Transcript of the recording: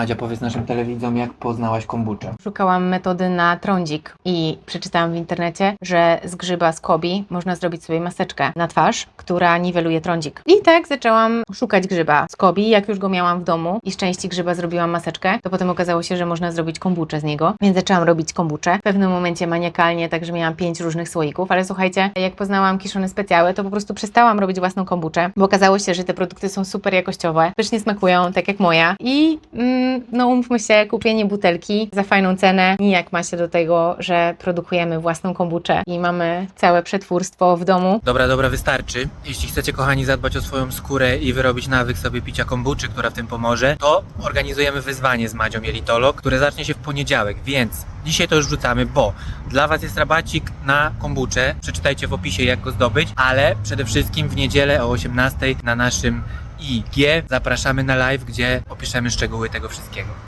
Madzia, powiedz naszym telewidzom, jak poznałaś kombuczę. Szukałam metody na trądzik i przeczytałam w internecie, że z grzyba skobi można zrobić sobie maseczkę na twarz, która niweluje trądzik. I tak zaczęłam szukać grzyba skobi. Jak już go miałam w domu i z części grzyba zrobiłam maseczkę, to potem okazało się, że można zrobić kombuczę z niego, więc zaczęłam robić kombuczę. W pewnym momencie maniakalnie, także miałam pięć różnych słoików, ale słuchajcie, jak poznałam kiszone specjały, to po prostu przestałam robić własną kombuczę, bo okazało się, że te produkty są super jakościowe, pysznie smakują, tak jak moja i mm, no umówmy się, kupienie butelki za fajną cenę nijak ma się do tego, że produkujemy własną kombuczę i mamy całe przetwórstwo w domu. Dobra, dobra, wystarczy. Jeśli chcecie, kochani, zadbać o swoją skórę i wyrobić nawyk sobie picia kombuczy, która w tym pomoże, to organizujemy wyzwanie z Madzią Jelitolog, które zacznie się w poniedziałek, więc dzisiaj to już rzucamy, bo dla Was jest rabacik na kombuczę. Przeczytajcie w opisie, jak go zdobyć, ale przede wszystkim w niedzielę o 18 na naszym IG zapraszamy na live, gdzie opiszemy szczegóły tego wszystkiego.